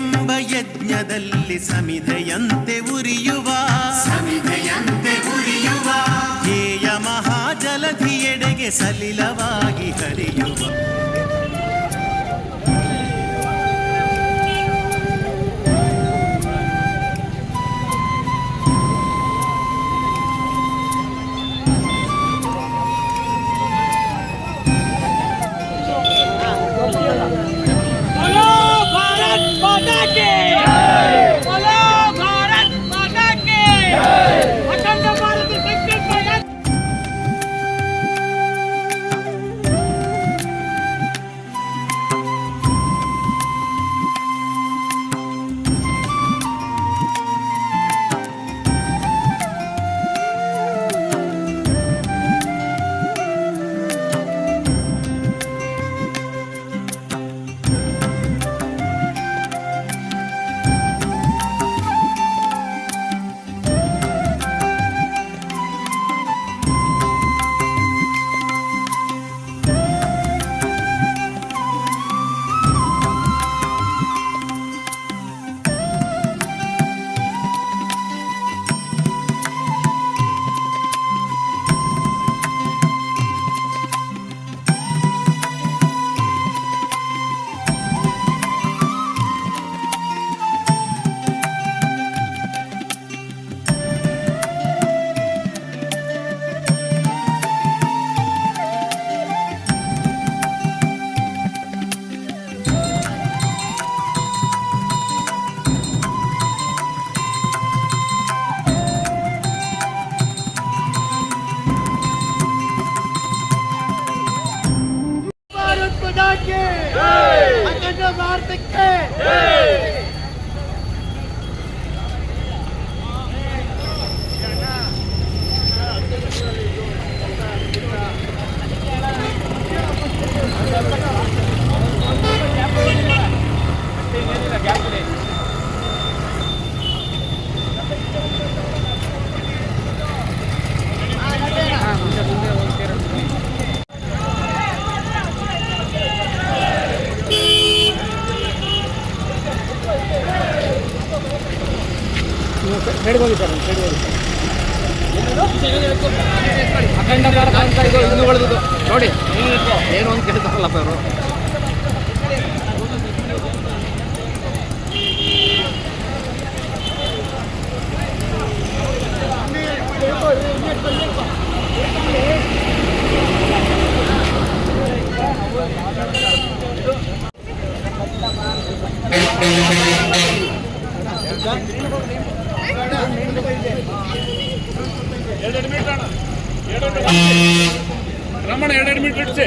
ಎಂಬ ಯಜ್ಞದಲ್ಲಿ ಸಮಿಧೆಯಂತೆ ಉರಿಯುವ. ಸಮಿಧೆಯಂತೆ ಉರಿಯುವ. ಹೇಯ ಮಹಾಜಲಧಿಯೆಡೆಗೆ ಸಲಿಲವಾಗಿ ಹರಿಯುವ. yeah ಅಖಂಡ ಭಾರತ ಅಂತ ಇದು ಹಿಂದೂಗಳದ್ದು ನೋಡಿ ಏನು ಅಂತ ಕೇಳ್ತಾರಲ್ಲಪ್ಪ ಇವರು ರಮಣ ಎರಡೆರಡು ಮೀಟರ್ ಇಡ್ಸಿ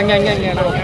ಅವನೊಂದು ಸರ್ ಹಂಗೆ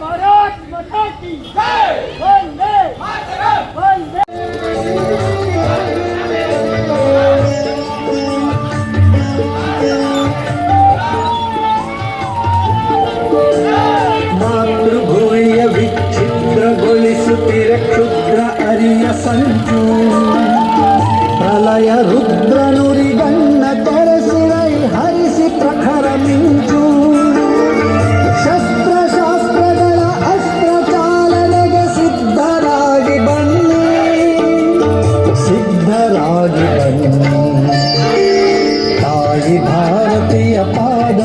ಭಾರತ್ ತಾಯಿ ಭಾರತೀಯ ಪಾದ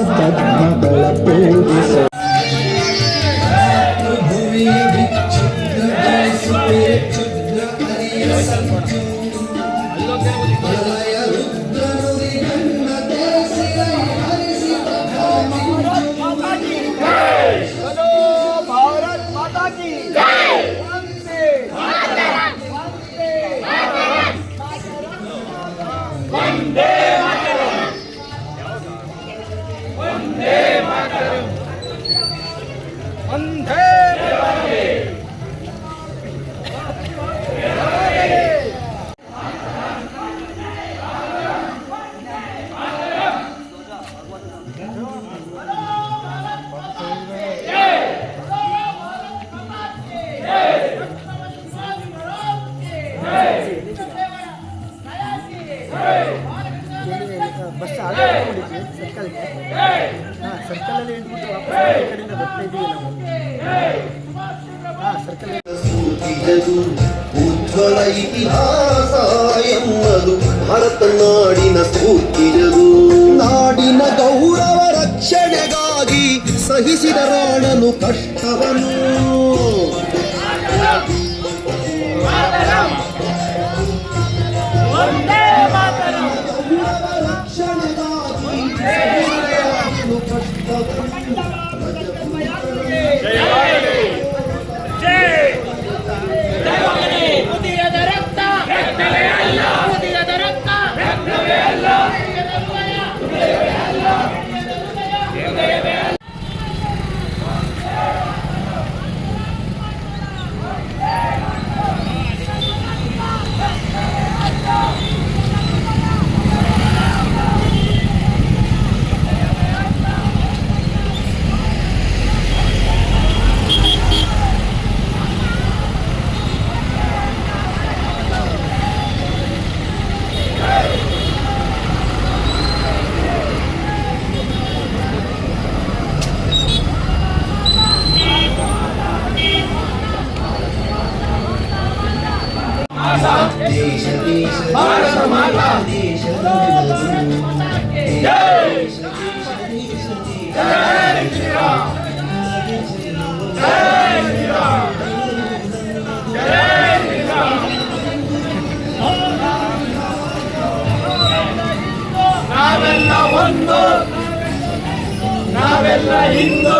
ನಾವೆಲ್ಲ ಹಿಂದೂ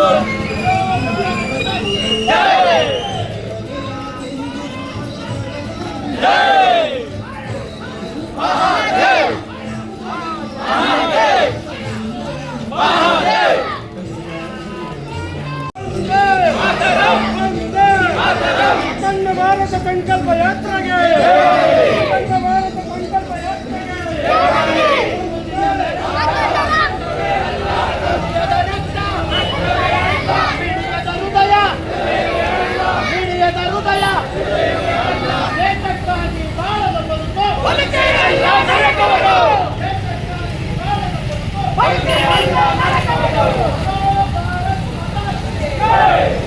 ಸಂಕಲ್ಪ ಯಾತ್ರೆಗೆ Hey!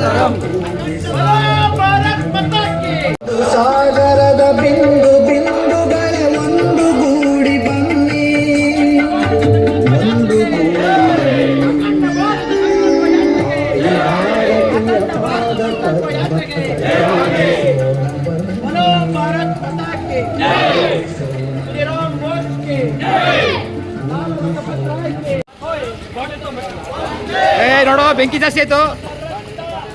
ಮಾತರಂ ಸಾಗರದ ಬಿಂದು ಬಿಂದುಗಳ ಒಂದು ಗೂಡಿ ಬನ್ನಿ. ಒಂದು ಏ ನೋಡೋ ಬೆಂಕಿ ಜಾಸ್ತಿ ಆಯ್ತು.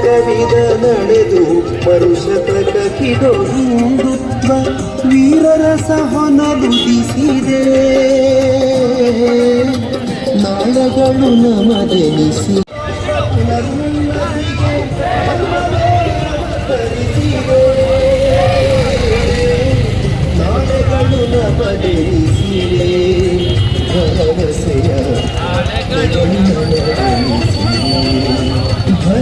ಕವಿದ ನಡೆದು ಮರುಶತಕ ಕಿಡೋ ಹಿಂದುತ್ವ ವೀರರ ಸಹನದುದಿಸಿದೆ ನಾಡಗಳು ನಮದೆನಿಸಿ ನಾಡಗಳು ನಮದೆನಿಸಿದೆ ಭರವಸೆಯ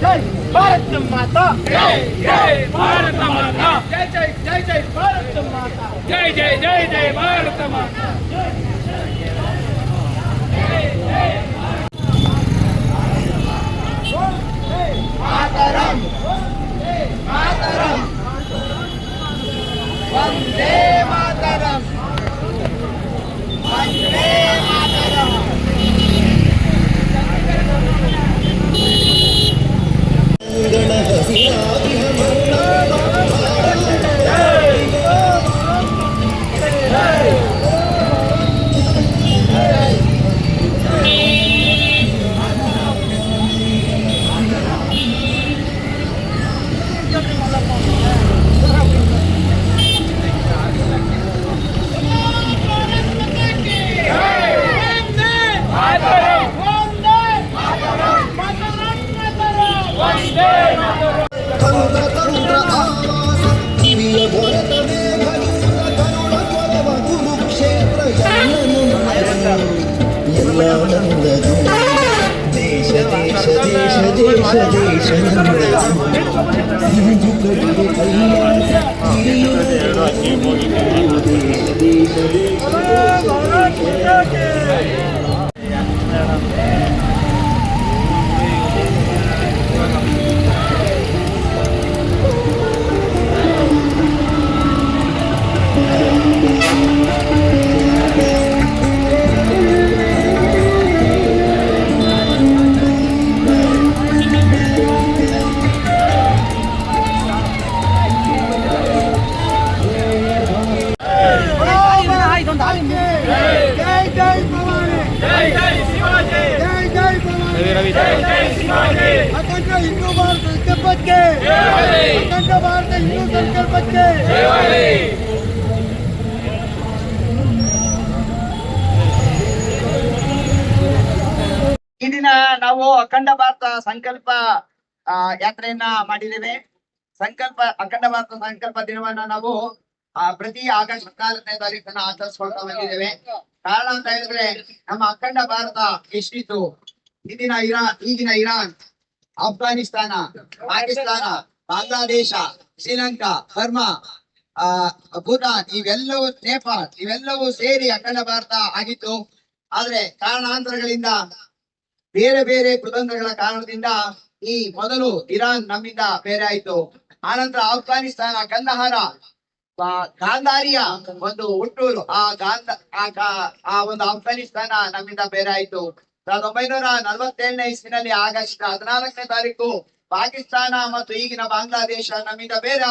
జై భారత మాత జై జై భారత మాత జై జై జై జై భారత మాతరం మాతరం వందే Gracias. ದೇಶ ದೇಶ ಈ ದಿನ ನಾವು ಅಖಂಡ ಭಾರತ ಸಂಕಲ್ಪ ಆ, ಯಾತ್ರೆಯನ್ನ ಮಾಡಿದ್ದೇವೆ. ಸಂಕಲ್ಪ ಅಖಂಡ ಭಾರತ ಸಂಕಲ್ಪ ದಿನವನ್ನ ನಾವು ಪ್ರತಿ ಆಗಸ್ಟ್ ಹದಿನಾಲ್ಕನೇ ತಾರೀಕನ್ನ ಆಚರಿಸ್ಕೊಳ್ತಾ ಬಂದಿದ್ದೇವೆ. ಕಾರಣ ಅಂತ ಹೇಳಿದ್ರೆ ನಮ್ಮ ಅಖಂಡ ಭಾರತ ಎಷ್ಟಿತ್ತು? ಇಂದಿನ ಇರಾನ್ ಈಗಿನ ಇರಾನ್ ಅಫ್ಘಾನಿಸ್ತಾನ ಪಾಕಿಸ್ತಾನ ಬಾಂಗ್ಲಾದೇಶ ಶ್ರೀಲಂಕಾ ಬರ್ಮಾ ಆ ಭೂತಾನ್ ಇವೆಲ್ಲವೂ ನೇಪಾಳ್ ಇವೆಲ್ಲವೂ ಸೇರಿ ಅಖಂಡ ಭಾರತ ಆಗಿತ್ತು. ಆದ್ರೆ ಕಾರಣಾಂತರಗಳಿಂದ ಬೇರೆ ಬೇರೆ ಕುತಂತ್ರಗಳ ಕಾರಣದಿಂದ ಈ ಮೊದಲು ಇರಾನ್ ನಮ್ಮಿಂದ ಬೇರೆ ಆಯ್ತು. ಆನಂತರ ಆಫ್ಘಾನಿಸ್ತಾನ, ಕಂದಹಾರ ಗಾಂಧಾರಿಯ ಒಂದು ಹುಟ್ಟೂರು, ಆ ಗಾಂಧ, ಆ ಒಂದು ಆಫ್ಘಾನಿಸ್ತಾನ ನಮ್ಮಿಂದ ಬೇರೆ ಆಯ್ತು. ಸಾವಿರದ ಒಂಬೈನೂರ ನಲವತ್ತೇಳನೇ ಇಸ್ವಿನಲ್ಲಿ ಆಗಸ್ಟ್ ಹದಿನಾಲ್ಕನೇ ತಾರೀಕು ಪಾಕಿಸ್ತಾನ ಮತ್ತು ಈಗಿನ ಬಾಂಗ್ಲಾದೇಶ ನಮ್ಮಿಂದ ಬೇರೆ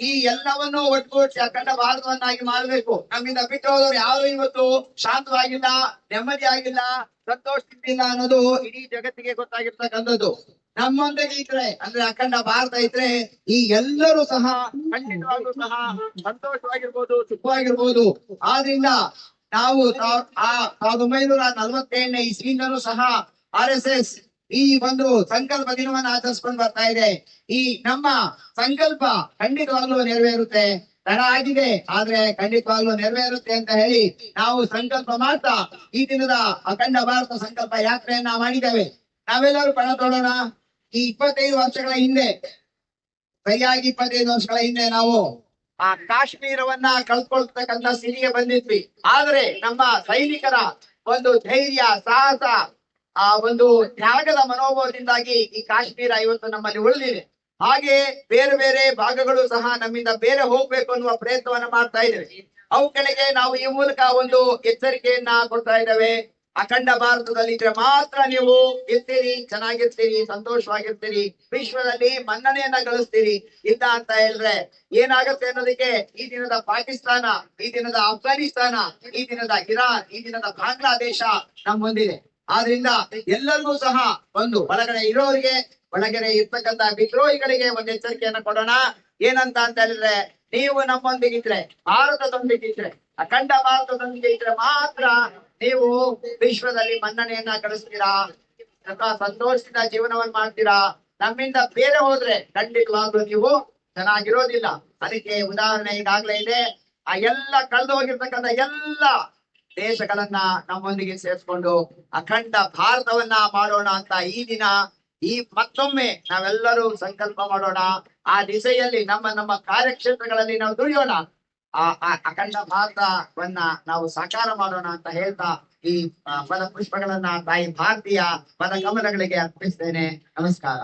ಈ ಎಲ್ಲವನ್ನು ಒಟ್ಟುಗೂಡಿಸಿ ಅಖಂಡ ಭಾರತವನ್ನಾಗಿ ಮಾಡಬೇಕು. ನಮ್ಮಿಂದ ಬಿಟ್ಟು ಯಾರು ಇವತ್ತು ಶಾಂತವಾಗಿಲ್ಲ ನೆಮ್ಮದಿ ಆಗಿಲ್ಲ ಸಂತೋಷದಿಂದ ಅನ್ನೋದು ಇಡೀ ಜಗತ್ತಿಗೆ ಗೊತ್ತಾಗಿರ್ತಕ್ಕಂಥದ್ದು. ನಮ್ಮೊಂದಿಗೆ ಇದ್ರೆ, ಅಂದ್ರೆ ಅಖಂಡ ಭಾರತ ಇದ್ರೆ, ಈ ಎಲ್ಲರೂ ಸಹ ಖಂಡಿತವಾಗ್ಲೂ ಸಹ ಸಂತೋಷವಾಗಿರ್ಬೋದು, ಸುಖವಾಗಿರ್ಬೋದು. ಆದ್ರಿಂದ ನಾವು ಸಾವಿರದ ಒಂಬೈನೂರ ನಲ್ವತ್ತೇಳನೇ ಇಸ್ವಿಯಿಂದಲೂ ಸಹ ಆರ್ ಎಸ್ ಎಸ್ ಈ ಒಂದು ಸಂಕಲ್ಪ ದಿನವನ್ನು ಆಚರಿಸ್ಕೊಂಡು ಬರ್ತಾ ಇದೆ. ಈ ನಮ್ಮ ಸಂಕಲ್ಪ ಖಂಡಿತವಾಗ್ಲೂ ನೆರವೇರುತ್ತೆ. ತಡ ಆಗಿದೆ, ಆದ್ರೆ ಖಂಡಿತವಾಗ್ಲೂ ನೆರವೇರುತ್ತೆ ಅಂತ ಹೇಳಿ ನಾವು ಸಂಕಲ್ಪ ಮಾಡ್ತಾ ಈ ದಿನದ ಅಖಂಡ ಭಾರತ ಸಂಕಲ್ಪ ಯಾತ್ರೆಯನ್ನ ಮಾಡಿದ್ದೇವೆ. ನಾವೆಲ್ಲರೂ ಪಣ ತೊಡೋಣ. ಈ ಇಪ್ಪತ್ತೈದು ವರ್ಷಗಳ ಹಿಂದೆ, ಸರಿಯಾಗಿ ಇಪ್ಪತ್ತೈದು ವರ್ಷಗಳ ಹಿಂದೆ ನಾವು ಆ ಕಾಶ್ಮೀರವನ್ನ ಕಳ್ಕೊಳ್ತಕ್ಕಂತ ಸ್ಥಿತಿಗೆ ಬಂದಿದ್ವಿ. ಆದ್ರೆ ನಮ್ಮ ಸೈನಿಕರ ಒಂದು ಧೈರ್ಯ, ಸಾಹಸ ಆ ಒಂದು ತ್ಯಾಗದ ಮನೋಭಾವದಿಂದಾಗಿ ಈ ಕಾಶ್ಮೀರ ಇವತ್ತು ನಮ್ಮಲ್ಲಿ ಉಳಿದಿದೆ. ಹಾಗೆ ಬೇರೆ ಬೇರೆ ಭಾಗಗಳು ಸಹ ನಮ್ಮಿಂದ ಬೇರೆ ಹೋಗ್ಬೇಕು ಅನ್ನುವ ಪ್ರಯತ್ನವನ್ನ ಮಾಡ್ತಾ ಇದ್ದೇವೆ. ಅವುಗಳಿಗೆ ನಾವು ಈ ಮೂಲಕ ಒಂದು ಎಚ್ಚರಿಕೆಯನ್ನ ಕೊಡ್ತಾ ಇದ್ದೇವೆ. ಅಖಂಡ ಭಾರತದಲ್ಲಿ ಇದ್ರೆ ಮಾತ್ರ ನೀವು ಇರ್ತೀರಿ ಚೆನ್ನಾಗಿರ್ತೀರಿ, ಸಂತೋಷವಾಗಿರ್ತೀರಿ, ವಿಶ್ವದಲ್ಲಿ ಮನ್ನಣೆಯನ್ನ ಗಳಿಸ್ತೀರಿ. ಇಲ್ಲ ಅಂತ ಹೇಳಿದ್ರೆ ಏನಾಗುತ್ತೆ ಅನ್ನೋದಕ್ಕೆ ಈ ದಿನದ ಪಾಕಿಸ್ತಾನ, ಈ ದಿನದ ಅಫ್ಘಾನಿಸ್ತಾನ ಈ ದಿನದ ಇರಾನ್, ಈ ದಿನದ ಬಾಂಗ್ಲಾದೇಶ ನಮ್ಮ ಮುಂದಿದೆ ಆದ್ರಿಂದ ಎಲ್ಲರಿಗೂ ಸಹ ಒಂದು ಒಳಗಡೆ ಇರೋರಿಗೆ ಒಳಗಡೆ ಇರ್ತಕ್ಕಂತ ವಿದ್ರೋಹಿಗಳಿಗೆ ಒಂದು ಎಚ್ಚರಿಕೆಯನ್ನು ಕೊಡೋಣ. ಏನಂತ ಅಂತ ಹೇಳಿದ್ರೆ, ನೀವು ನಮ್ಮೊಂದಿಗಿದ್ರೆ ಭಾರತದೊಂದಿಗಿದ್ರೆ ಅಖಂಡ ಭಾರತದೊಂದಿಗೆ ಇದ್ರೆ ಮಾತ್ರ ನೀವು ವಿಶ್ವದಲ್ಲಿ ಮನ್ನಣೆಯನ್ನ ಗಳಿಸ್ತೀರಾ ಅಥವಾ ಸಂತೋಷದಿಂದ ಜೀವನವನ್ನು ಮಾಡ್ತೀರಾ? ನಮ್ಮಿಂದ ಬೇರೆ ಹೋದ್ರೆ ಖಂಡಿತವಾಗ್ಲೂ ನೀವು ಚೆನ್ನಾಗಿರೋದಿಲ್ಲ. ಅದಕ್ಕೆ ಉದಾಹರಣೆ ಈಗಾಗ್ಲೇ ಇದೆ. ಆ ಎಲ್ಲ ಕಳೆದು ಹೋಗಿರ್ತಕ್ಕಂಥ ಎಲ್ಲ ದೇಶಗಳನ್ನ ನಮ್ಮೊಂದಿಗೆ ಸೇರಿಸ್ಕೊಂಡು ಅಖಂಡ ಭಾರತವನ್ನ ಮಾಡೋಣ ಅಂತ ಈ ದಿನ, ಈ ಮತ್ತೊಮ್ಮೆ ನಾವೆಲ್ಲರೂ ಸಂಕಲ್ಪ ಮಾಡೋಣ. ಆ ದಿಸೆಯಲ್ಲಿ ನಮ್ಮ ನಮ್ಮ ಕಾರ್ಯಕ್ಷೇತ್ರಗಳಲ್ಲಿ ನಾವು ದುಡಿಯೋಣ. ಆ ಅಖಂಡ ಭಾರತವನ್ನ ನಾವು ಸಾಕಾರ ಮಾಡೋಣ ಅಂತ ಹೇಳ್ತಾ ಈ ಪದ ಪುಷ್ಪಗಳನ್ನ ತಾಯಿ ಭಾರತೀಯ ಪದ ಕಮಲಗಳಿಗೆ ಅರ್ಪಿಸ್ತೇನೆ. ನಮಸ್ಕಾರ.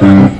Thank you.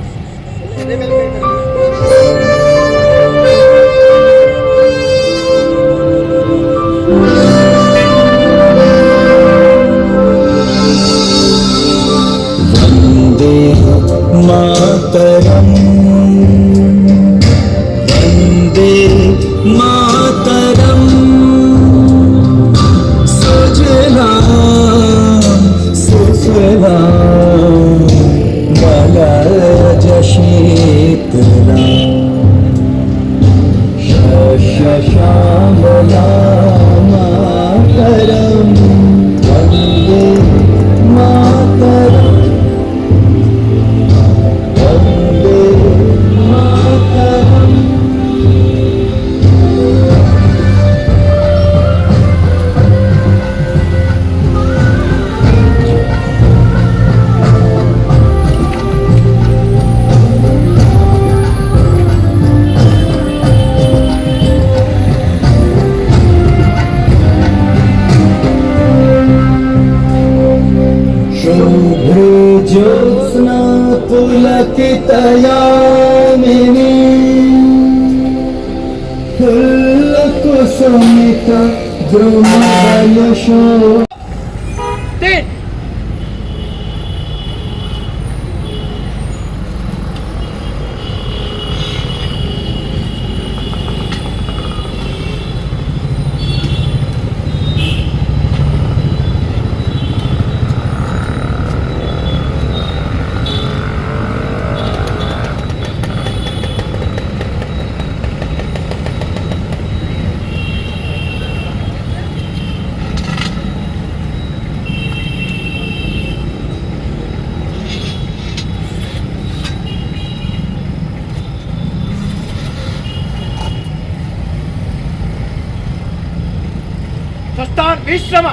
విశ్రమ